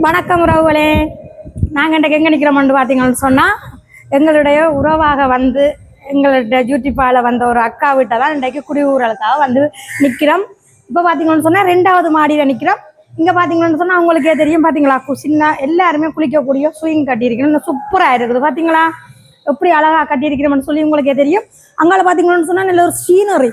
வணக்கம் உறவுகளே. நாங்கள் இன்றைக்கு எங்கே நிற்கிறோம்னு பார்த்தீங்கன்னு சொன்னால் எங்களுடைய உறவாக வந்து எங்களுடைய ஜூட்டிப்பால வந்த ஒரு அக்கா வீட்டை தான் இன்றைக்கு குடியூரலுக்காக வந்து நிற்கிறோம் இப்போ பார்த்தீங்கன்னு சொன்னால் ரெண்டாவது மாடியில் நிற்கிறோம் இங்கே பார்த்தீங்கன்னு சொன்னால் அவங்களுக்கே தெரியும் பார்த்தீங்களா கு- சின்ன எல்லாருமே குளிக்கக்கூடிய ஸ்விங் கட்டியிருக்கணும் சூப்பராக இருக்குது பார்த்தீங்களா எப்படி அழகாக கட்டியிருக்கிறோம்னு சொல்லி உங்களுக்கே தெரியும். அங்கே பார்த்தீங்கன்னு சொன்னால் நல்ல ஒரு சீனரி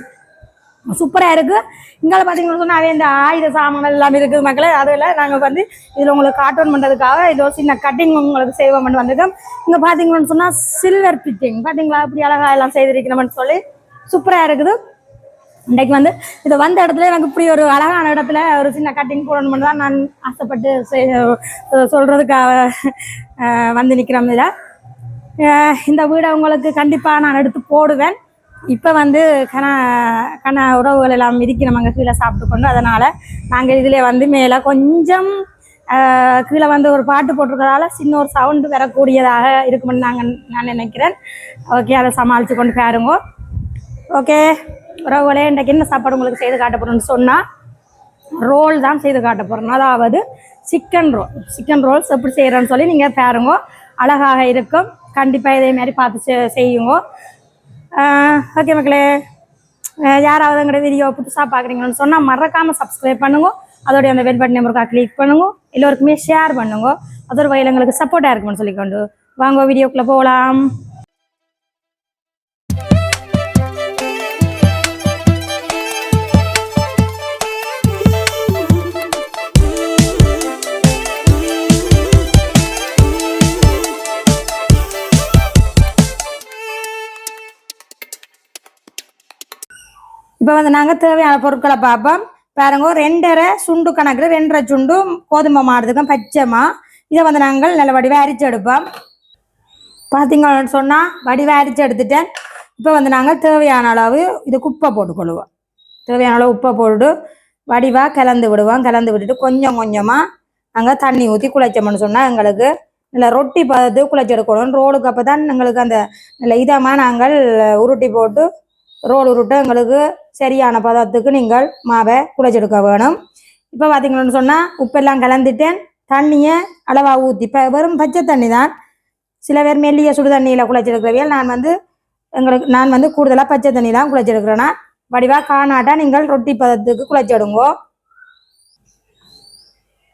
சூப்பராக இருக்குது இங்கே பார்த்தீங்கன்னு சொன்னால் அதே இந்த ஆயுத சாமான்கள் எல்லாம் இருக்குது மக்களே. அதில் நாங்கள் வந்து இதில் உங்களுக்கு கார்ட்டூன் பண்ணுறதுக்காக இதோ சின்ன கட்டிங் உங்களுக்கு சேவை பண்ணி வந்திருக்கோம். இங்கே பார்த்தீங்கன்னு சொன்னால் சில்வர் பிட்டிங் பார்த்தீங்களா இப்படி அழகாக எல்லாம் செய்திருக்கணும்னு சொல்லி சூப்பராக இருக்குது. இன்றைக்கு வந்து இது வந்த இடத்துல எனக்கு இப்படி ஒரு அழகான இடத்துல ஒரு சின்ன கட்டிங் போடணும்னு தான் நான் ஆசைப்பட்டு செய்- சொல்கிறதுக்காக வந்து நிற்கிறோம் இதில். இந்த வீடை உங்களுக்கு கண்டிப்பாக நான் எடுத்து போடுவேன். இப்போ வந்து கண கண உறவுகள் எல்லாம் இருக்கிற அங்கே கீழே சாப்பிட்டு கொண்டு அதனால் நாங்கள் இதில் வந்து மேலே கொஞ்சம் கீழே வந்து ஒரு பாட்டு போட்டிருக்கிறதால சின்ன ஒரு சவுண்டு வரக்கூடியதாக இருக்கும்னு நாங்கள் நான் நினைக்கிறேன். ஓகே அதை சமாளித்து கொண்டு பாருங்க. ஓகே உறவுகளே இன்றைக்கு என்ன சாப்பாடு உங்களுக்கு செய்து காட்ட போகிறோம்னு சொன்னால் ரோல் தான் செய்து காட்ட போகிறோம் அதாவது சிக்கன் ரோல் சிக்கன் ரோல்ஸ் எப்படி செய்கிறேன்னு சொல்லி நீங்கள் பாருங்க. அழகாக இருக்கும். கண்டிப்பாக இதே மாதிரி பார்த்து செ- செய்யுங்க. ஓகே மக்களே. யாராவது எங்களோட வீடியோ புதுசாக பார்க்குறீங்கன்னு சொன்னால் மறக்காமல் சப்ஸ்கிரைப் பண்ணுங்க. அதோடைய அந்த வெட் பட்டன் நம்பருக்கா கிளிக் பண்ணுங்க. எல்லோருக்குமே ஷேர் பண்ணுங்க. அது ஒரு வகையில் எங்களுக்கு சப்போர்ட்டாக இருக்கும்னு சொல்லிக்கொண்டு வாங்க வீடியோக்குள்ளே போகலாம் இப்போ வந்து நாங்கள் தேவையான பொருட்களை பார்ப்போம். பாருங்க ரெண்டரை சுண்டு கணக்கில் ரெண்டரை சுண்டும் கோதுமை மாடுறதுக்கும் பச்சைமா இதை வந்து நாங்கள் நல்ல வடிவாக அரிச்சு எடுப்போம். பார்த்தீங்கன்னு சொன்னால் வடிவாக அரிச்சு எடுத்துட்டேன். இப்போ வந்து நாங்கள் தேவையான அளவு இது குப்பை போட்டுக்கொள்வோம் தேவையான அளவு உப்பை போட்டு வடிவாக கலந்து விடுவோம். கலந்து விட்டுட்டு கொஞ்சம் கொஞ்சமாக நாங்கள் தண்ணி ஊற்றி குழைச்சோம்னு சொன்னால் எங்களுக்கு நல்லா ரொட்டி பார்த்து குழைச்சி எடுக்கணும். ரோலுக்கு அப்போ தான் எங்களுக்கு அந்த நல்ல இதமாக நாங்கள் உருட்டி போட்டு ரோல் உருட்டு எங்களுக்கு சரியான பதத்துக்கு நீங்கள் மாவை குழைச்செடுக்க வேணும். இப்போ பார்த்தீங்கன்னு சொன்னால் உப்பெல்லாம் கலந்துட்டேன். தண்ணியை அளவாக ஊற்றி இப்போ வெறும் பச்சை தண்ணி தான். சில பேர் மெல்லிய சுடு தண்ணியில் குழைச்செடுக்கிறவியல் நான் வந்து எங்களுக்கு நான் வந்து கூடுதலாக பச்சை தண்ணி தான் குழைச்செடுக்கிறேன்னா வடிவாக காணாட்டா நீங்கள் ரொட்டி பதத்துக்கு குழைச்செடுங்கோ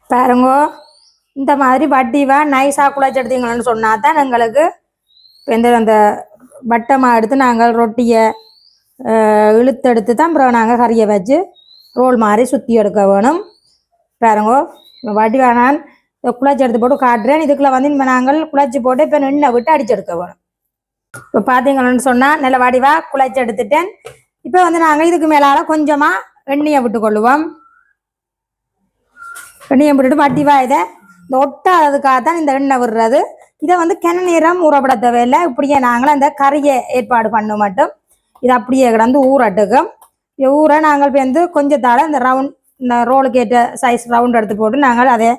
பாருங்கோ இந்த மாதிரி வட்டிவாக நைஸாக குழைச்செடுத்தீங்கன்னு சொன்னால் தான் எங்களுக்கு இப்போ இந்த அந்த வட்டமாக எடுத்து நாங்கள் ரொட்டியை இழுத்தெடுத்து தான் அப்புறம் நாங்கள் கறியை வச்சு ரோல் மாதிரி சுற்றி எடுக்க வேணும் பாருங்கோ வடிவா நான் குழச்சி எடுத்து போட்டு காட்டுறேன் இதுக்குள்ளே வந்து இப்போ நாங்கள் குழச்சி போட்டு இப்போ நின்ன விட்டு அடிச்சு எடுக்க வேணும் இப்போ பார்த்தீங்கன்னு சொன்னால் நல்ல வடிவாக குழச்சி எடுத்துட்டேன் இப்போ வந்து நாங்கள் இதுக்கு மேலால் கொஞ்சமாக எண்ணெயை விட்டுக்கொள்ளுவோம் எண்ணெயை விட்டுட்டு வடிவா இதை இந்த ஒட்டாததுக்காக தான் இந்த எண்ணெய் விடுறது இதை வந்து கிண நேரம் ஊறப்பட தேவையில்லை இப்படியே நாங்கள் அந்த கறியை ஏற்பாடு பண்ண மட்டும் இது அப்படியே கிடந்து ஊறட்டுக்கும். ஊற நாங்கள் வந்து கொஞ்சத்தால் இந்த ரவுண்ட் இந்த ரோலுக்கு ஏற்ற சைஸ் ரவுண்ட் எடுத்து போட்டு நாங்கள் அதை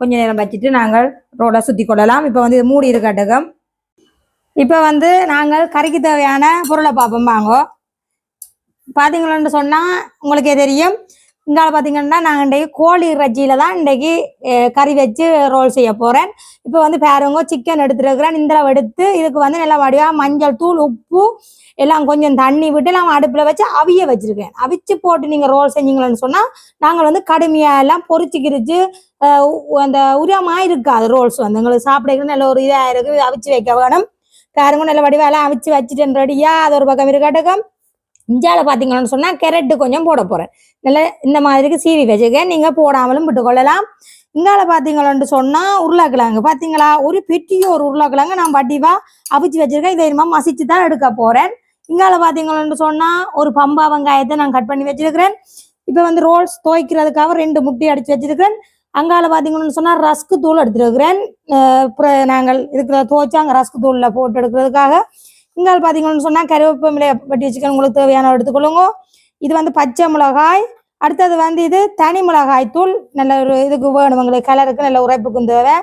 கொஞ்சம் நேரம் வச்சுட்டு நாங்கள் ரோலை சுற்றி கொள்ளலாம். இப்போ வந்து இது மூடி இருக்கட்டுக்கும். இப்போ வந்து நாங்கள் கறிக்கு தேவையான பொருளை பார்ப்போம் வாங்கோ. பார்த்தீங்களன்னு சொன்னால் உங்களுக்கே தெரியும். இங்கால பார்த்தீங்கன்னா நாங்கள் இன்றைக்கு கோழி இறைச்சியில் தான் இன்றைக்கு கறி வச்சு ரோல் செய்ய போகிறேன் இப்போ வந்து பேருங்க சிக்கன் எடுத்துருக்கிறேன் இந்த எடுத்து இதுக்கு வந்து நல்லா வடிவாக மஞ்சள் தூள் உப்பு எல்லாம் கொஞ்சம் தண்ணி விட்டு நான் அடுப்பில் வச்சு அவிய வச்சுருக்கேன். அவிச்சு போட்டு நீங்கள் ரோல் செஞ்சீங்களன்னு சொன்னால் நாங்கள் வந்து கடுமையாக எல்லாம் பொரிச்சு கிரிச்சு அந்த உரியமாக இருக்காது ரோல்ஸ் வந்து. எங்களுக்கு சாப்பிட நல்ல ஒரு இதாக இருக்குது அவிச்சு வைக்க வேணும். பாருங்க நல்ல வடிவா எல்லாம் அவிச்சு வச்சுட்டேன் ரெடியாக அது ஒரு பக்கம் இருக்கட்டுக்கும் இஞ்சால பார்த்தீங்கன்னு சொன்னால் கேரட்டு கொஞ்சம் போட போகிறேன் நல்ல இந்த மாதிரிக்கு சீவி வச்சுக்க நீங்கள் போடாமலும் விட்டுக்கொள்ளலாம். இங்கால பார்த்தீங்களான்னு சொன்னால் உருளைக்கிழங்கு. பார்த்தீங்களா ஒரு பெரிய ஒரு உருளைக்கிழங்கு நான் வடிவாக அவிச்சு வச்சுருக்கேன். இதை இனிமே மசிச்சு தான் எடுக்க போகிறேன் இங்கால பார்த்தீங்கன்னு சொன்னால் ஒரு பம்பா வெங்காயத்தை நான் கட் பண்ணி வச்சிருக்கிறேன். இப்போ வந்து ரோல்ஸ் துவைக்கிறதுக்காக ரெண்டு முட்டை அடிச்சு வச்சிருக்கிறேன். அங்கால பார்த்தீங்கன்னு சொன்னால் ரஸ்க்கு தூள் எடுத்துருக்கிறேன். அப்புறம் நாங்கள் இருக்கிற துவைச்சு அங்கே ரஸ்க்கு தூளில் போட்டு எடுக்கிறதுக்காக. இங்கால பார்த்தீங்கன்னு சொன்னால் கருவேப்பிலை பட்டி வச்சுக்கணும் உங்களுக்கு தேவையான எடுத்துக்கொள்ளுங்க. இது வந்து பச்சை மிளகாய். அடுத்தது வந்து இது தனி மிளகாய் தூள். நல்ல ஒரு இதுக்கு வேணும். உங்களுக்கு கலருக்கு நல்ல உரைப்புக்கும் தேவை.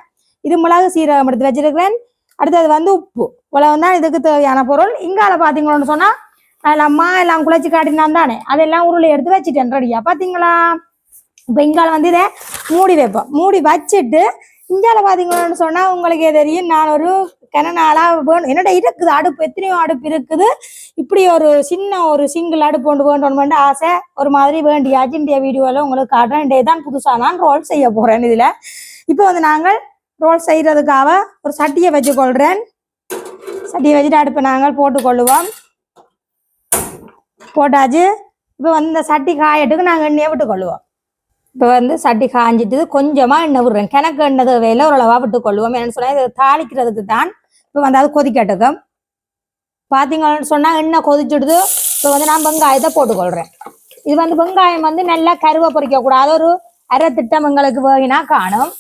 இது மிளகு சீரகம் எடுத்து வச்சிருக்கிறேன். அடுத்தது வந்து உப்பு. இவ்வளவு தான் இதுக்கு தேவையான பொருள். இங்கால பார்த்தீங்களோன்னு சொன்னால் அதில் அம்மா எல்லாம் குழச்சி காட்டினான் தானே. அதெல்லாம் உருளை எடுத்து வச்சுட்டேன் ரெடியா பார்த்தீங்களா இப்போ இங்கால வந்து இதை மூடி வைப்போம். மூடி வச்சுட்டு இங்கால பாத்தீங்கன்னு சொன்னா உங்களுக்கே தெரியும் நான் ஒரு கனநாளா வேணும். என்னோட இருக்குது அடுப்பு எத்தனையோ அடுப்பு இருக்குது. இப்படி ஒரு சின்ன ஒரு சிங்கிள் அடுப்பு ஒன்று வேண்டணும் ஆசை. ஒரு மாதிரி வேண்டிய? இந்த வீடியோல உங்களுக்கு காட்டுறேன். டே தான் புதுசா நான் ரோல் செய்ய போறேன் இதுல. இப்போ வந்து நாங்கள் ரோல் செய்யறதுக்காக ஒரு சட்டியை வச்சு கொள்றேன். சட்டியை வச்சுட்டு அடுப்பை நாங்கள் போட்டுக்கொள்ளுவோம். போட்டாச்சு. இப்போ வந்து இந்த சட்டி காயட்டுக்கு நாங்கள் எண்ணெயை விட்டுக்கொள்ளுவோம். இப்போ வந்து சட்டி காஞ்சிட்டு கொஞ்சமாக எண்ணெய் விடுறேன். கிணக்கு எண்ணெய் தேவையில்லை. ஓரளவாக விட்டுக்கொள்ளுவோம். என்னென்னு சொன்னால் இது தாளிக்கிறதுக்கு தான். இப்போ வந்து அது கொதிக்கட்டுக்கும் பார்த்தீங்கன்னு சொன்னால் எண்ணெய் கொதிச்சுடுது. இப்போ வந்து நான் வெங்காயத்தை போட்டுக்கொள்கிறேன் இது வந்து வெங்காயம் வந்து நல்லா கருவை பொறிக்கக்கூடாது. ஒரு அரை திட்டம் எங்களுக்கு வேகினா காணும்.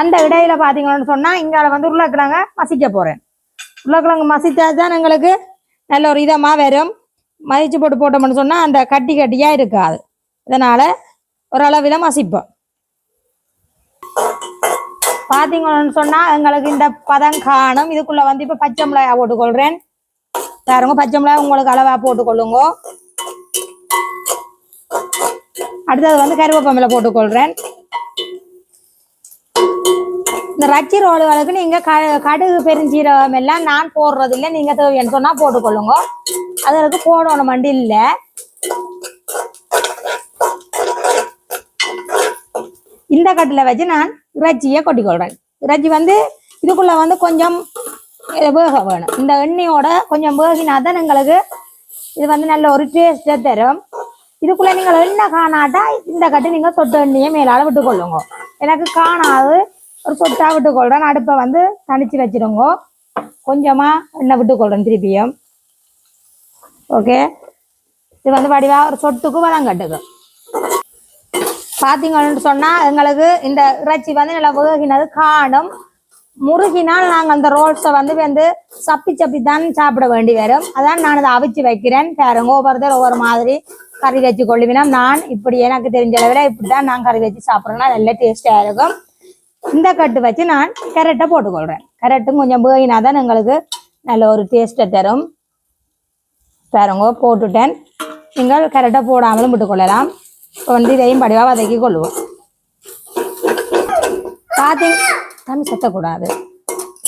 அந்த இடையில பார்த்தீங்கன்னு சொன்னால் இங்கால வந்து உருளைக்கிழங்க மசிக்க போகிறேன் உருளைக்கிழங்கு மசித்தா தான் எங்களுக்கு நல்ல ஒரு இதமாக வரும். மதிச்சு போட்டு போட்டோம்னு சொன்னால் அந்த கட்டி கட்டியாக இருக்காது. இதனால் ஓரளவில் மசிப்போம். பார்த்தீங்கன்னு சொன்னால் எங்களுக்கு இந்த பதம் காணும். இதுக்குள்ளே வந்து இப்போ பச்சை மிளகா போட்டுக்கொள்கிறேன் பாருங்க பச்சை மிளகா உங்களுக்கு அளவாக போட்டுக்கொள்ளுங்க. அடுத்தது வந்து கருவேப்பமில போட்டுக்கொள்கிறேன் இந்த ரச்சி ரோடுகளுக்கு நீங்க க- கடுகு பெருஞ்சீரகம் எல்லாம் நான் போடுறது இல்லை நீங்க தேவைன்னு சொன்னா போட்டுக்கொள்ளுங்க. அதற்கு போடணும் மண்டி இல்ல. இந்த கட்டுல வச்சு நான் இறைச்சியை கொட்டிக்கொள்றேன் இறைச்சி வந்து இதுக்குள்ள வந்து கொஞ்சம் வேக வேணும். இந்த எண்ணெயோட கொஞ்சம் வேகினா தான் எங்களுக்கு இது வந்து நல்ல ஒரு டேஸ்டை தரும். இதுக்குள்ள நீங்கள் எண்ணெய் காணாட்டா இந்த கட்டு நீங்க சொட்டு எண்ணெயை மேலால விட்டுக்கொள்ளுங்க. எனக்கு காணாது. ஒரு சொட்டா விட்டுக்கொள்றேன் அடுப்பை வந்து தணிச்சு வச்சிருங்க கொஞ்சமா எண்ணெய் விட்டுக்கொள்றேன் திருப்பியும். ஓகே? இது வந்து வடிவா ஒரு சொட்டுக்கு வதங்கட்டுக்கு பார்த்தீங்கன்னு சொன்னா எங்களுக்கு இந்த இறைச்சி வந்து நல்லா வேகினது காணும். முருகினால் நாங்கள் அந்த ரோல்ஸை வந்து வந்து சப்பி சப்பி தான் சாப்பிட வேண்டி வரும். அதான் நான் அதை அவிச்சு வைக்கிறேன். பாருங்க ஒவ்வொருத்தர் ஒவ்வொரு மாதிரி கறி வச்சு கொள்ளுவினா நான் இப்படி எனக்கு தெரிஞ்ச அளவில் இப்படி தான் நான் கறி வச்சு சாப்பிட்றேன்னா நல்ல டேஸ்டாக இருக்கும். இந்த கட்டு வச்சு நான் கேரட்டை போட்டுக்கொள்கிறேன் கேரட்டும் கொஞ்சம் வேகினா தான் எங்களுக்கு நல்ல ஒரு டேஸ்ட்டை தரும். பாருங்க போட்டுட்டேன். நீங்கள் கேரட்டை போடாமலும் விட்டுக்கொள்ளலாம். இப்போ வந்து இதையும் படிவாக வதக்கி கொள்வோம். பார்த்தீங்க தம்பி சத்தக்கூடாது.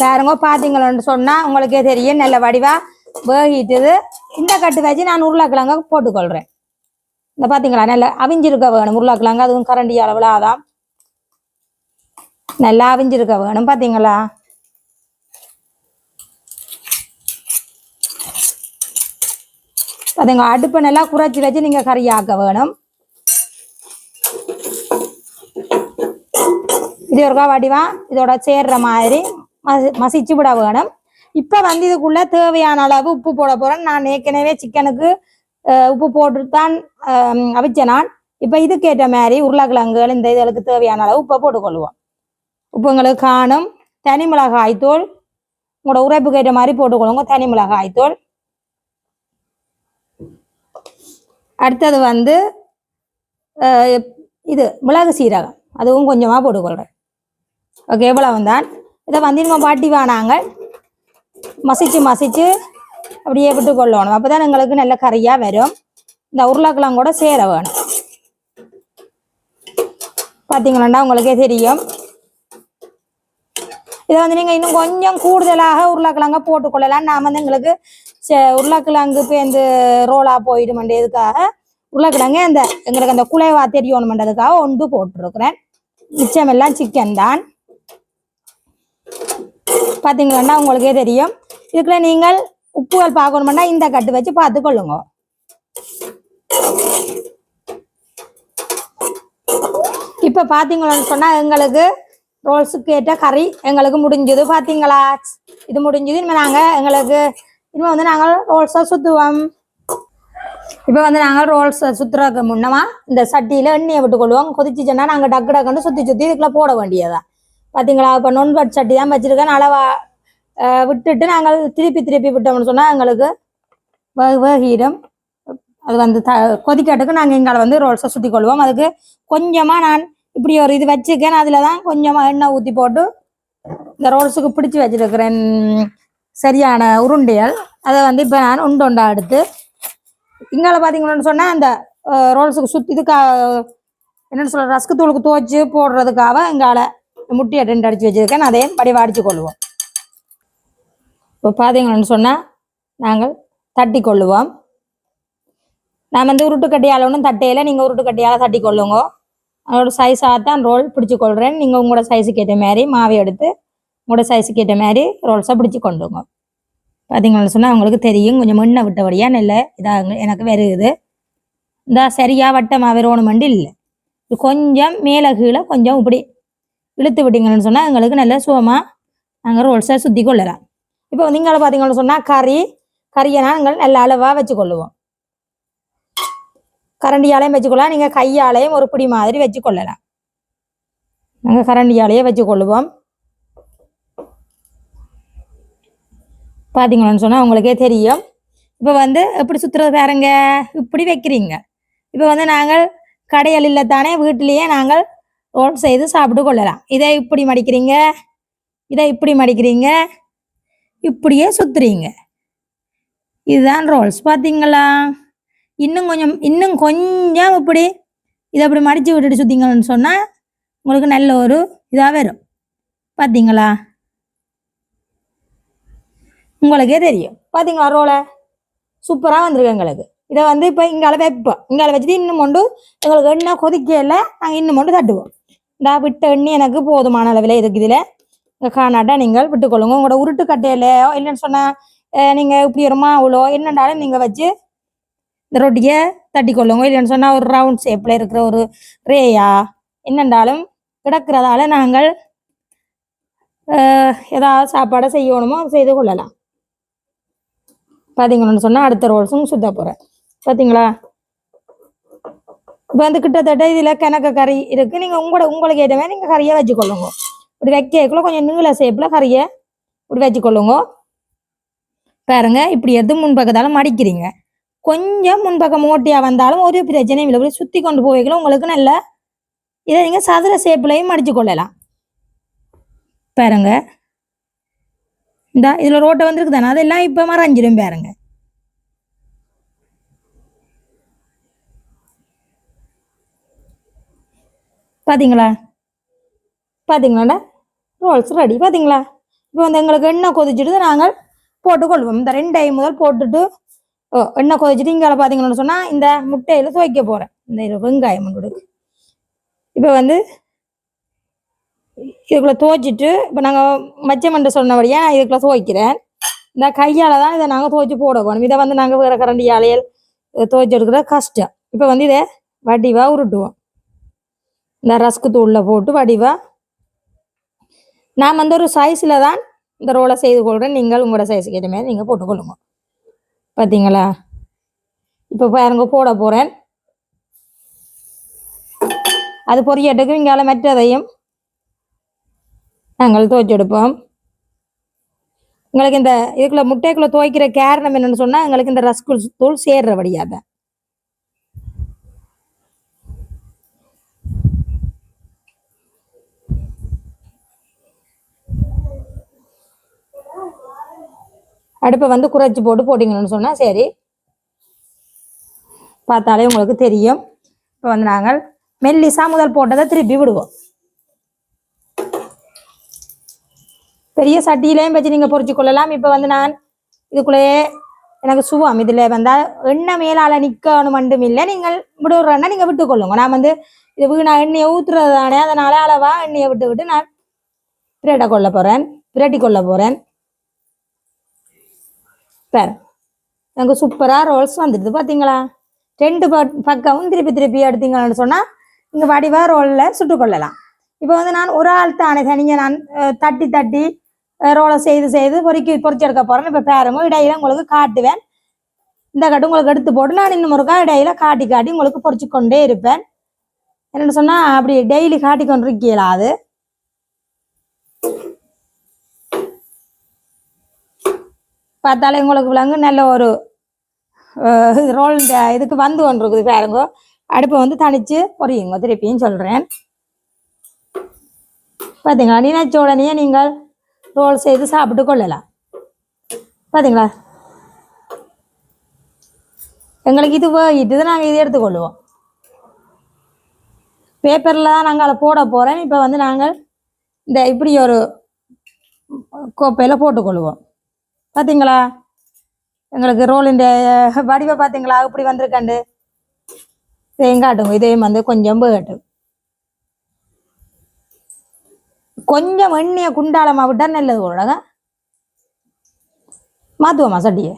பாருங்க பார்த்தீங்களன்னு சொன்னால் உங்களுக்கே தெரியும் நல்ல வடிவா வேகிட்டுது. இந்த கட்டு வச்சு நான் உருளைக்கிழங்க போட்டுக்கொள்கிறேன் இந்த பார்த்தீங்களா நல்ல அவிஞ்சிருக்க வேணும் உருளைக்கிழங்கு. அதுவும் கரண்டி அளவில் அதான் நல்லா அவிஞ்சிருக்க வேணும் பார்த்தீங்களா பார்த்தீங்க அடுப்பை நல்லா குறைச்சி வச்சு நீங்கள் கறியாக்க வேணும். இது ஒருக்கா வடிவா இதோட சேர்ற மாதிரி மசி மசிச்சு விட வேணும். இப்போ வந்து இதுக்குள்ள தேவையான அளவு உப்பு போட போறேன். நான் ஏற்கனவே சிக்கனுக்கு உப்பு போட்டு தான் அவிச்ச நான். இப்போ இதுக்கேற்ற மாதிரி உருளைக்கிழங்குகள் இந்த இதுகளுக்கு தேவையான அளவு உப்பை போட்டுக்கொள்வோம். உப்பு உங்களுக்கு காணும். தனி மிளகாய் தூள். உங்களோட உரைப்புக்கு ஏற்ற மாதிரி போட்டுக்கொள்ளுங்க. தனி மிளகாய் தூள். அடுத்தது வந்து இது மிளகு சீரகம். அதுவும் கொஞ்சமாக போட்டுக்கொள்கிறேன் ஓகே எவ்வளவு தான் இதை வந்து நம்ம பாட்டி வானாங்க. மசிச்சு மசிச்சு அப்படியே விட்டு கொள்ளணும் அப்போ தான் எங்களுக்கு நல்ல கறியாக வரும். இந்த உருளைக்கிழங்கு கூட சேர வேணும். பார்த்தீங்களா உங்களுக்கே தெரியும். இதை வந்து நீங்கள் இன்னும் கொஞ்சம் கூடுதலாக உருளைக்கிழங்க போட்டுக்கொள்ளலாம். நான் வந்து எங்களுக்கு உருளைக்கிழங்கு இப்போ இந்த ரோலாக போயிடுமெண்டதுக்காக உருளைக்கிழங்கு அந்த எங்களுக்கு அந்த குலைவா தெரியணுமென்றதுக்காக ஒன்று போட்டிருக்கிறேன். மிச்சமெல்லாம் சிக்கன் தான். பார்த்தீங்களா உங்களுக்கே தெரியும். இதுக்குள்ள நீங்கள் உப்புகள் பார்க்கணுமெண்டா இந்த கட்டு வச்சு பார்த்து கொள்ளுங்க இப்போ பார்த்தீங்கன்னு சொன்னால் எங்களுக்கு ரோல்ஸுக்கு ஏற்ற கறி எங்களுக்கு முடிஞ்சது பார்த்தீங்களா இது முடிஞ்சது. இனிமேல் நாங்கள் எங்களுக்கு இனிமேல் வந்து நாங்கள் ரோல்ஸை சுற்றுவோம் இப்போ வந்து நாங்கள் ரோல்ஸ் சுற்றுறதுக்கு முன்னமா இந்த சட்டியில் எண்ணெயை விட்டுக்கொள்வோம் கொதிச்சுச்சுன்னா நாங்கள் டக்கு டக்குன்னு சுற்றி சுற்றி இதுக்குள்ள போட வேண்டியதா. பார்த்தீங்களா இப்போ நொன்பட் சட்டி தான் வச்சுருக்கேன். அளவா விட்டுட்டு நாங்கள் திருப்பி திருப்பி விட்டோம்னு சொன்னால் எங்களுக்கு வேகிடும். அது வந்து த கொதிக்கட்டுக்கு நாங்கள் எங்களை வந்து ரோல்ஸை சுற்றி கொள்வோம். அதுக்கு கொஞ்சமாக நான் இப்படி ஒரு இது வச்சுருக்கேன் அதில் தான் கொஞ்சமாக எண்ணெய் ஊற்றி போட்டு இந்த ரோல்ஸுக்கு பிடிச்சி வச்சிருக்கிறேன். சரியான உருண்டைகள். அதை வந்து இப்போ நான் உண்டு உண்டா எடுத்து இங்கால பார்த்தீங்கன்னு சொன்னால் அந்த ரோல்ஸுக்கு சுற்றி இதுக்கா என்னென்னு சொல்கிற ரஸ்க்கு தூளுக்கு துவச்சி போடுறதுக்காக எங்களால் முட்டையை ரெண்டு அடித்து வச்சிருக்கேன். அதையும் படி அடித்து கொள்வோம் இப்போ பார்த்தீங்கன்னு சொன்னால் நாங்கள் தட்டி கொள்ளுவோம். நான் வந்து உருட்டு கட்டியால் ஒன்றும் தட்டையில் நீங்கள் உருட்டு கட்டியால் தட்டி கொள்ளுங்க. அதோட சைஸாக தான் ரோல் பிடிச்சி கொள்கிறேன் நீங்கள் உங்களோட சைஸுக்கு ஏற்ற மாதிரி மாவை எடுத்து உங்களோட சைஸுக்கு ஏற்ற மாதிரி ரோல்ஸை பிடிச்சி கொண்டுங்க பார்த்தீங்கன்னு சொன்னால் உங்களுக்கு தெரியும். கொஞ்சம் முன்ன விட்டபடியாக நல்ல இதாக எனக்கு வருகுது இந்த சரியாக வட்டமாக வரணுமெண்டு இல்லை. இது கொஞ்சம் மேலே கீழே கொஞ்சம் இப்படி இழுத்து விட்டீங்கன்னு சொன்னால் எங்களுக்கு நல்ல சுகமாக நாங்கள் ரோல்ஸை சுற்றி கொள்ளலாம். இப்போ நீங்களை பார்த்தீங்கன்னு சொன்னால் கறி கறியை நாங்கள் நல்ல அளவாக வச்சு கொள்ளுவோம் கரண்டியாலையும் வச்சுக்கொள்ளலாம். நீங்கள் கையாலையும் ஒரு பிடி மாதிரி வச்சு கொள்ளலாம் நாங்கள் கரண்டியாலையே வச்சு கொள்ளுவோம் பார்த்தீங்கன்னு சொன்னால் உங்களுக்கே தெரியும். இப்போ வந்து எப்படி சுற்றுறது பாருங்க. இப்படி வைக்கிறீங்க. இப்போ வந்து நாங்கள் கடைகளில் தானே வீட்டிலேயே நாங்கள் ரோல் செய்து சாப்பிட்டு கொள்ளலாம். இதை இப்படி மடிக்கிறீங்க. இதை இப்படி மடிக்கிறீங்க. இப்படியே சுற்றுறீங்க இதுதான் ரோல்ஸ் பார்த்தீங்களா இன்னும் கொஞ்சம் இன்னும் கொஞ்சம் இப்படி இதை அப்படி மடித்து விட்டுட்டு சுற்றிங்கன்னு சொன்னால் உங்களுக்கு நல்ல ஒரு இதாக வரும். பார்த்தீங்களா உங்களுக்கே தெரியும். பார்த்தீங்களா ரோலை? சூப்பராக வந்திருக்கு எங்களுக்கு. இதை வந்து இப்போ இங்கால வைப்போம். இங்கால வச்சுட்டு இன்னும் கொண்டு எங்களுக்கு எண்ணெய் கொதிக்கல நாங்கள் இன்னும் கொண்டு தட்டுவோம். இந்த விட்ட எண்ணெய் எனக்கு போதுமான அளவில் இருக்குது இதில். காணாட்டா நீங்கள் விட்டுக்கொள்ளுங்க. உங்களோட உருட்டு கட்டையிலையோ இல்லைன்னு சொன்னால் நீங்கள் இப்படி வருமா அவ்வளோ என்னென்னாலும் நீங்கள் வச்சு இந்த ரொட்டியை தட்டி கொள்ளுங்க இல்லைன்னு சொன்னால் ஒரு ரவுண்ட் ஷேப்பில் இருக்கிற ஒரு ரேயா என்னென்றாலும் கிடக்கிறதால நாங்கள் ஏதாவது சாப்பாடை செய்யணுமோ செய்து கொள்ளலாம். பார்த்தீங்கன்னு சொன்னால் அடுத்த ரோல்ஸும் சுத்த போகிறேன் பார்த்தீங்களா இப்போ வந்து கிட்டத்தட்ட இதில் கிணக்க கறி இருக்குது நீங்கள் உங்களோட உங்களுக்கு ஏற்ற மாதிரி நீங்கள் கறியை வச்சுக்கொள்ளுங்க. இப்படி வைக்கக்குள்ள கொஞ்சம் நீள ஷேப்பில் கறியை இப்படி வச்சுக்கொள்ளுங்க. பாருங்க இப்படி எடுத்து முன்பக்கத்தால் மடிக்கிறீங்க. கொஞ்சம் முன்பக்கம் ஓட்டியாக வந்தாலும் ஒரு பிரச்சனையும் இல்லை. இப்படி சுற்றி கொண்டு போய்க்கல உங்களுக்கு நல்ல இதை நீங்கள் சதுர சேப்புலையும் மடிச்சு கொள்ளலாம். பாருங்க. இந்த இதில் ரோட்டை வந்துருக்கு தானே அதெல்லாம் இப்போ மறைஞ்சிடும் பாருங்க. பார்த்தீங்களா பார்த்தீங்களாண்ணா ரோல்ஸ் ரெடி பார்த்தீங்களா இப்போ வந்து எங்களுக்கு எண்ணெய் கொதிச்சுட்டு நாங்கள் போட்டுக்கொள்வோம். இந்த ரெண்டு ஐ முதல் போட்டுட்டு எண்ணெய் கொதிச்சுட்டு இங்கே பார்த்தீங்கன்னு சொன்னால் இந்த முட்டையில் துவைக்க போகிறேன் இந்த வெங்காயம் கொடுக்கு இப்போ வந்து இதுக்குள்ளே துவைச்சிட்டு இப்போ நாங்கள் மச்சமண்டு சொன்னபடியே நான் இதுக்குள்ளே துவைக்கிறேன்? இந்த கையால் தான் இதை நாங்கள் துவைச்சி போட போகணும் இதை வந்து நாங்கள் வேறு கரண்டி ஆலையில் துவைச்சி எடுக்கிறது கஷ்டம். இப்போ வந்து இதை வடிவாக உருட்டுவோம். இந்த ரஸ்க்கு தூளில் போட்டு வடிவாக நான் வந்து ஒரு சைஸில் தான் இந்த ரோலை செய்து கொள்கிறேன் நீங்கள் உங்களோட சைஸுக்கு ஏற்ற மாதிரி நீங்கள் போட்டுக்கொள்ளுங்க. பார்த்தீங்களா இப்போ பாருங்க போட போகிறேன் அது பொரியட்டுக்கு இங்கால மற்றதையும் நாங்கள் துவைச்செடுப்போம் எங்களுக்கு இந்த இதுக்குள்ள முட்டைக்குள்ளே துவைக்கிற காரணம் என்னென்னு சொன்னால் எங்களுக்கு இந்த ரஸ்குல் தூள் சேர்றபடியாக அடுப்பை வந்து குறைச்சி போட்டு போட்டிங்கன்னு சொன்னால் சரி. பார்த்தாலே உங்களுக்கு தெரியும். இப்போ வந்து நாங்கள் மெல்லிசா முதல் போட்டதை திருப்பி விடுவோம். பெரிய சட்டியிலையும் வச்சு நீங்கள் பொறிச்சு கொள்ளலாம். இப்போ வந்து நான் இதுக்குள்ளேயே எனக்கு சுவம் இதில் வந்தால் எண்ணெய் மேலால் நிற்கணும் மட்டும் இல்லை. நீங்கள் விடுறேன்னா நீங்கள் விட்டுக்கொள்ளுங்க நான் வந்து இது நான் எண்ணெயை ஊற்றுறது தானே அதனால் அளவாக எண்ணெயை விட்டு விட்டு நான் பிரட்டை கொள்ள போகிறேன் பிரட்டி கொள்ள போகிறேன் பாரு. எனக்கு சூப்பராக ரோல்ஸ் வந்துடுது பார்த்தீங்களா ரெண்டு பக்கமும் திருப்பி திருப்பி எடுத்தீங்கன்னு சொன்னால் இங்கே வடிவாக ரோலில் சுட்டுக்கொள்ளலாம் இப்போ வந்து நான் ஒரு ஆள் தானே தனியாக நான் தட்டி தட்டி ரோலை செய்து செய்து பொறிக்கி பொறிச்சு எடுக்க போகிறேன் இப்போ பாருங்க இடையில உங்களுக்கு காட்டுவேன். இந்த கட்டு உங்களுக்கு எடுத்து போட்டு நான் இன்னும் ஒருக்கா இடையில காட்டி காட்டி உங்களுக்கு பொறிச்சு கொண்டே இருப்பேன். என்னென்னு சொன்னால் அப்படி டெய்லி காட்டி கொண்டு இருக்கீங்களா அது? பார்த்தாலே உங்களுக்கு விலங்கு நல்ல ஒரு ரோல் இதுக்கு வந்து ஒன்று இருக்குது பாருங்க. அடுப்பை வந்து தனிச்சு பொரியுங்க திருப்பியும் சொல்கிறேன் பார்த்தீங்களா நினைச்ச உடனே நீங்கள் ரோல் செய்து சாப்பிட்டு கொள்ளலாம். பார்த்தீங்களா எங்களுக்கு இது போயிட்டு நாங்கள் இதை எடுத்துக்கொள்ளுவோம் பேப்பரில் தான் நாங்கள் அதை போட போகிறோம் இப்போ வந்து நாங்கள் இந்த இப்படி ஒரு கோப்பையில் போட்டுக்கொள்வோம் பார்த்தீங்களா எங்களுக்கு ரோலிൻ്റെ வடிவை பார்த்தீங்களா இப்படி வந்திருக்காண்டு. காட்டுங்க. இதையும் வந்து கொஞ்சம் வேட்டும் கொஞ்சம் எண்ணெயை குண்டாலமாக விட்டால் நல்லது போலங்க மாற்றுவோமா சட்டியை?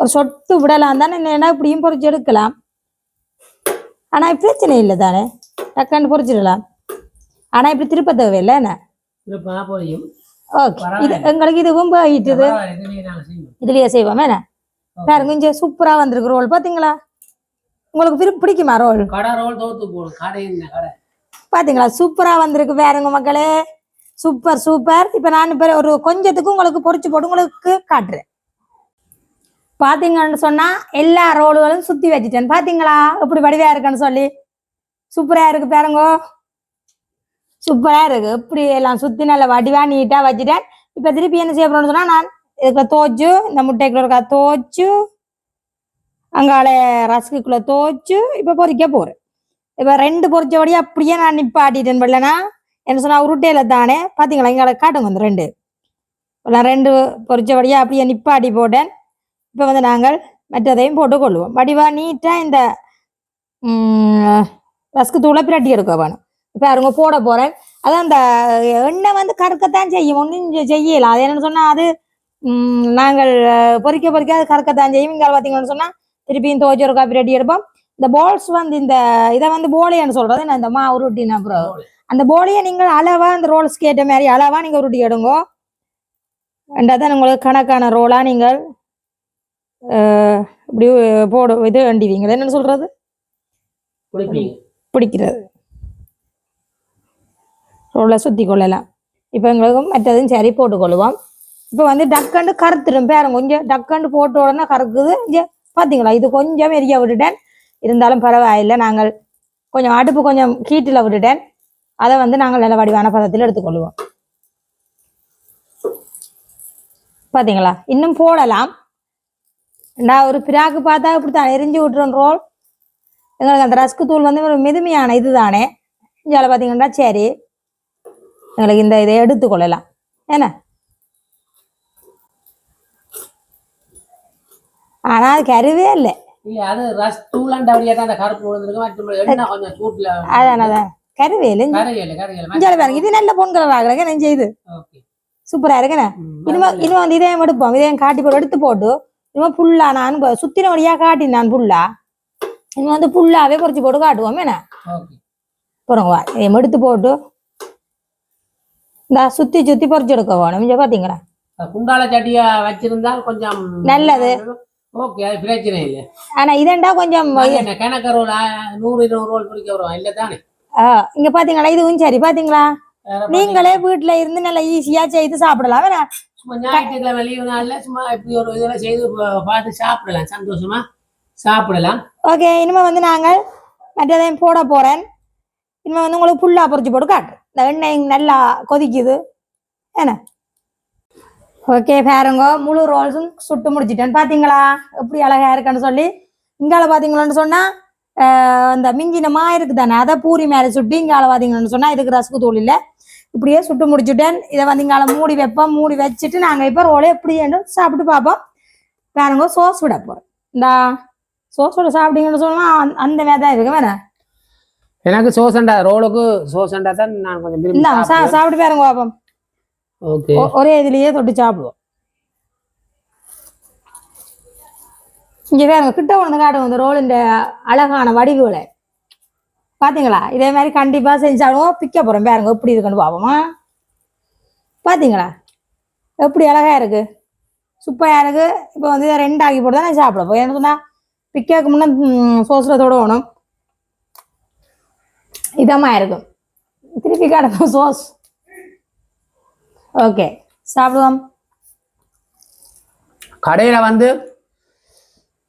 ஒரு சொட்டு விடலாம் தானே என்ன இப்படியும் பொரிச்சு எடுக்கலாம். ஆனால் பிரச்சனை இல்லை தானே. டக்குன்னு பொரிச்சிடலாம் ஆனால் இப்படி திருப்ப தேவையில்லை என்ன? ஓகே இது எங்களுக்கு இதுவும் போயிட்டுது இதுலேயே செய்வோம் என்ன பாருங்க கொஞ்சம் சூப்பராக வந்திருக்கு ரோல் பார்த்தீங்களா உங்களுக்கு பிடிக்குமா ரோல் பார்த்தீங்களா சூப்பராக வந்திருக்கு பாருங்க மக்களே சூப்பர் சூப்பர் இப்போ நான் இப்போ ஒரு கொஞ்சத்துக்கு உங்களுக்கு பொரிச்சு போட்டு உங்களுக்கு காட்டுறேன் பார்த்தீங்கன்னு சொன்னால் எல்லா ரோலுகளும் சுற்றி வச்சுட்டேன் பார்த்தீங்களா எப்படி வடிவா இருக்குன்னு சொல்லி சூப்பராக இருக்கு பாருங்க சூப்பராக இருக்கு. இப்படி எல்லாம் சுற்றி நல்ல வடிவா நீட்டாக வச்சுட்டேன் இப்போ திருப்பி என்ன செய்ய போகிறோம்னு சொன்னால் நான் இதுக்குள்ள தோச்சு இந்த முட்டைக்குள்ள இருக்கா தோச்சு அங்கால ரசுக்குள்ளே தோச்சு இப்போ பொறிக்க போகிறேன் இப்போ ரெண்டு பொறிச்ச வழியாக அப்படியே நான் நிப்பாட்டிட்டேன் வரலனா என்ன சொன்னா உருட்டையில தானே. பார்த்தீங்களா இங்கே காட்டுங்க வந்து ரெண்டு. நான் ரெண்டு பொறிச்ச வழியாக அப்படியே நிப்பாட்டி போட்டேன். இப்போ வந்து நாங்கள் மற்றதையும் போட்டுக்கொள்வோம். வடிவா நீட்டாக இந்த ம், ரஸ்கு தூளை பிரட்டி எடுக்க வேணும். அவங்க போட போகிறேன் அதான் அந்த எண்ணெய் வந்து கறக்கத்தான் செய்யும். ஒன்றும் செய்யலாம் அது என்னன்னு சொன்னால் அது நாங்கள் அஹ், பொரிக்க பொரிக்க அது கறக்கத்தான் செய்யும். இங்கே பார்த்தீங்கன்னு சொன்னால் திருப்பியும் துவச்சி ஒரு காப்பி ரெடி எடுப்போம். இந்த பால்ஸ் வந்து இந்த இதை வந்து போலியான்னு சொல்றது நான் இந்த மா உருட்டின அப்புறம் அந்த போலியை நீங்கள் அளவா அந்த ரோல்ஸ் கேட்ட மாதிரி அளவா நீங்க உருட்டி எடுங்க. ரெண்டாவது உங்களுக்கு கணக்கான ரோலா நீங்கள் இப்படி போடு இது வேண்டிவீங்க. என்னன்னு சொல்றது? பிடிக்கிறது ரோலை சுற்றி கொள்ளலாம். இப்போ எங்களுக்கும் மற்றதும் சரி போட்டுக்கொள்வோம் இப்போ வந்து டக்கண்டு கருத்துடும் பேரன் கொஞ்சம் டக்கண்டு போட்ட உடனே கறக்குது இங்கே பார்த்தீங்களா இது கொஞ்சம் எரிய விட்டுட்டேன். இருந்தாலும் பரவாயில்லை. நாங்கள் கொஞ்சம் அடுப்பு கொஞ்சம் ஹீட்டில் விட்டுட்டேன். அதை வந்து நாங்கள் நல்ல வடிவான பதத்தில் எடுத்துக்கொள்வோம் பார்த்தீங்களா இன்னும் போடலாம். நான் ஒரு பிராக்கு பார்த்தா இப்படி தான் எரிஞ்சு விட்டுறோம் ரோல். எங்களுக்கு அந்த ரஸ்க்கு தூள் வந்து ஒரு மெதுமையான இதுதானே. இந்தியாவில் பார்த்தீங்கன்னா சரி. எங்களுக்கு இந்த இதை எடுத்துக்கொள்ளலாம் என்ன? ஆனால் அது கருவே இல்லை இது நல்ல பொன் கலர் ஆகலைங்க நான் செய்யுது ஓகே. சூப்பராக இருக்குண்ணே இனிமே இனிமே வந்து இதையும் எடுப்போம். இதையும் காட்டி போட்டு எடுத்து போட்டு இனிமே புல்லா நான் சுத்தின வழியாக காட்டி நான் புல்லா. இனிமே வந்து புல்லாவே பொறிச்சு போட்டு காட்டுவோம் என்ன? போறோங்க இதையும் எடுத்து போட்டு இந்த சுத்தி சுத்தி பொறிச்சு எடுக்க வேணும். இங்க பாத்தீங்களா? குண்டால சட்டியா வச்சிருந்தா கொஞ்சம் நல்லது. ஓகே பிரச்சனை இல்லை. ஆனா இதண்டா கொஞ்சம் கணக்கு ரோல் நூறு இருநூறு ரோல் பிடிக்க வரும் இல்லை தானே. இங்க பாத்தீங்களா? இதுவும் சரி பாத்தீங்களா? நீங்களே வீட்டுல இருந்து நல்லா ஈஸியா செய்து சாப்பிடலாம். சும்மா ஞாயிற்றுக்கிழமை லீவு நாள்ல சும்மா இப்படி ஒரு இதெல்லாம் செய்து பார்த்து சாப்பிடலாம். சந்தோஷமா சாப்பிடலாம். ஓகே இனிமே வந்து நாங்கள் மற்றதையும் போட போறேன். இனிமே வந்து உங்களுக்கு புல்லா பொறிச்சு போட்டு காட்டு இந்த எண்ணெய் நல்லா கொதிக்குது. என்ன ஓகே பாருங்க முழு ரோல்ஸும் சுட்டு முடிச்சிட்டேன். பார்த்தீங்களா எப்படி அழகா இருக்குன்னு சொல்லி. இங்கால பார்த்தீங்களான்னு சொன்னா இந்த மிஞ்சின மா இருக்கு தானே அதை பூரி மேலே சுட்டு இங்கால பாத்தீங்கன்னு சொன்னால் இதுக்கு ரசகு தூள் இல்லை. இப்படியே சுட்டு முடிச்சுட்டேன். இதை வந்து இங்கால மூடி வைப்போம். மூடி வச்சுட்டு நாங்கள் இப்போ ரோலை எப்படி சாப்பிட்டு பார்ப்போம். பாருங்க சோஸ் விட போகிறோம் இந்த விட சாப்பிட்டீங்கன்னு சொன்னா அந்த மாதிரி தான் இருக்கு வேணா எனக்கு சோசண்டா ரோலுக்கு சோசண்டா தான் நான் கொஞ்சம் விரும்பி இல்ல. சாப்பிட்டு பாருங்க பாப்போம். ஓகே. ஒரே இதுலயே தொட்டு சாப்பிடுவோம். இங்க பாருங்க கிட்ட வந்து காட்டுங்க இந்த ரோலின் அழகான வடிவுகளை. பாத்தீங்களா? இதே மாதிரி கண்டிப்பா செஞ்சு சாப்பிடுவோம். பிக்க போறோம். பாருங்க எப்படி இருக்குன்னு பாப்போமா? பாத்தீங்களா? எப்படி அழகா இருக்கு? சூப்பரா இருக்கு. இப்போ வந்து ரெண்டு ஆக்கி போட்டு தான் நான் சாப்பிட போய் என்ன சொன்னா பிக்கக்கு முன்னே சோஸ்ல தொடணும் இதமா இருக்கும் திருப்பி காட்டுங்க சோஸ் ஓகே சாப்பிடுவோம். கடையில வந்து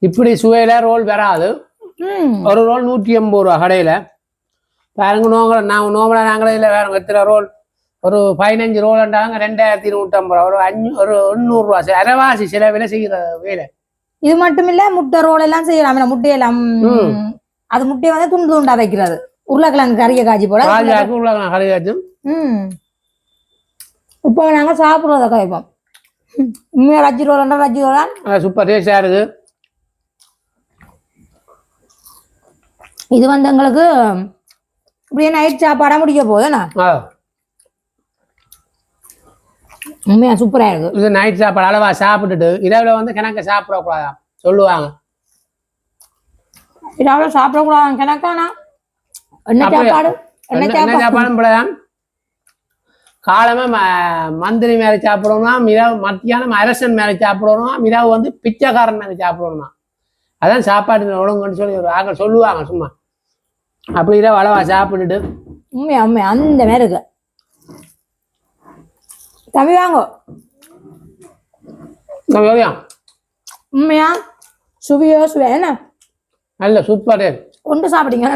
இப்படி சுவையில ரோல் வராது. ஒரு ரோல் நூற்றி எண்பது ரூபா கடையில. பாருங்க நோங்கல நான் நோம்பல நாங்களே இல்லை வேற எத்தனை ரோல். ஒரு பதினஞ்சு ரோலண்டாங்க ரெண்டாயிரத்தி நூற்றம்பது ரூபா. ஒரு அஞ்சு ஒரு எண்ணூறுரூவா அரைவாசி செலவில் செய்கிற வேலை. இது மட்டும் இல்ல முட்டை ரோல் எல்லாம் செய்யலாம். முட்டையெல்லாம். அது முட்டையை வந்து துண்டு துண்டா வைக்கிறது. உருளைக்கிழங்கு கறியை காய்ச்சி போட காஜாக்கு உள்ள கரையாச்சும் ம். இப்போ நாங்க சாப்பிடுறத காய்ப்போம். உண்மையா ரஜ்ஜி ரோலண்டா ரஜ்ஜி ரோலா சூப்பர் டேஸ்டாக இருக்கு. இது வந்து எங்களுக்கு இப்படியே நைட் சாப்பாடா முடிக்க போகுதுண்ணா ஆ. உண்மையா சூப்பரா இருக்கு. இது நைட் சாப்பாடு அளவா சாப்பிட்டுட்டு இரவில் வந்து கணக்க சாப்பிடக்கூடாதாம் சொல்லுவாங்க. இது அவ்வளோ சாப்பிடக்கூடாது கணக்கானா என்ன? சாப்பாடு சாப்பாடும் பிள்ளைதான் காலமே மந்திரி மேலே சாப்பிடணும்? இரவு மத்தியானம் அரசன் மேலே சாப்பிடணும்? இரவு வந்து பிச்சைக்காரன் மேலே சாப்பிடணுமா? அதான் சாப்பாடு ஒழுங்குன்னு சொல்லி ஒரு ஆக்கள் சொல்லுவாங்க சும்மா. அப்படி இரவு அளவா சாப்பிட்டுட்டு. உண்மையா உண்மையா? அந்த மாதிரி இருக்கு தம்பி வாங்கோ? உண்மையா? சுவையோ சுவையா? என்ன? நல்ல சூப்பர். கொண்டு சாப்பிட்டீங்க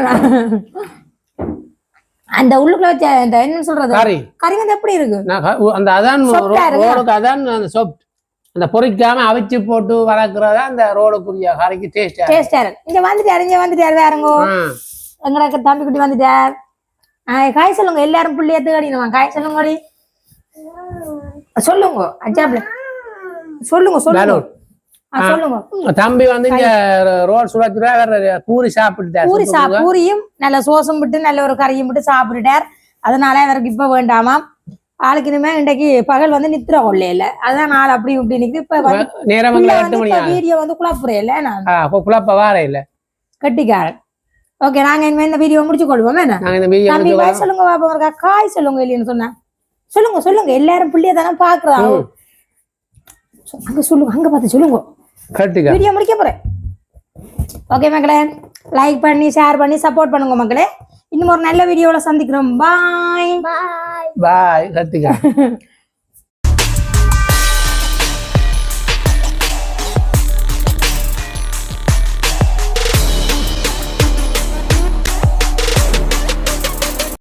அந்த உள்ளுக்குள்ள வச்ச அந்த என்ன சொல்றது? கறி. கறி வந்து எப்படி இருக்கு? அந்த அதான்? ரோடுக்கு அதான் அந்த சொப் அந்த பொறிக்காம அவிச்சு போட்டு வளர்க்குறதா அந்த ரோடுக்குரிய கறிக்கு டேஸ்ட் டேஸ்டா இருக்கு. இங்க வந்துட்டாரு இங்க வந்துட்டாரு வேறங்கோ எங்களுக்கு தம்பி குட்டி வந்துட்டார். காய் சொல்லுங்க எல்லாரும் புள்ளிய தேடினுவாங்க காய் சொல்லுங்க. சொல்லுங்க அஜாப்ல சொல்லுங்க சொல்லுங்க. தம்பி வந்து இங்க ரோட் சுழச்சுடா வேற பூரி சாப்பிட்டுட்டாரு. பூரி சா பூரியும் நல்ல சோசம் விட்டு நல்ல ஒரு கறியும் விட்டு சாப்பிட்டுட்டார். அதனால அவருக்கு இப்ப வேண்டாமா ஆளுக்கு இனிமே இன்றைக்கு பகல் வந்து நித்திர கொள்ளையில. அதான் நாள் அப்படி இப்படி நிக்குது. இப்ப நேரம் வீடியோ வந்து குழப்புறேன் இல்ல நான் குழப்ப வார இல்ல. கட்டிக்காரன். ஓகே நாங்க இனிமே இந்த வீடியோ முடிச்சு கொள்வோம். என்ன? சொல்லுங்க பாப்பா காய் சொல்லுங்க இல்லைன்னு சொன்னேன். சொல்லுங்க சொல்லுங்க. எல்லாரும் பிள்ளைய தானே பாக்குறா ம். அங்க சொல்லுங்க அங்க பார்த்து சொல்லுங்க. கட்டுக்க வீடியோ முடிக்க போறேன். ஓகே மக்களே லைக் பண்ணி ஷேர் பண்ணி சப்போர்ட் பண்ணுங்க மக்களே. இன்னும் ஒரு நல்ல வீடியோல சந்திக்கிறோம். பாய் பாய் கட்டுக்க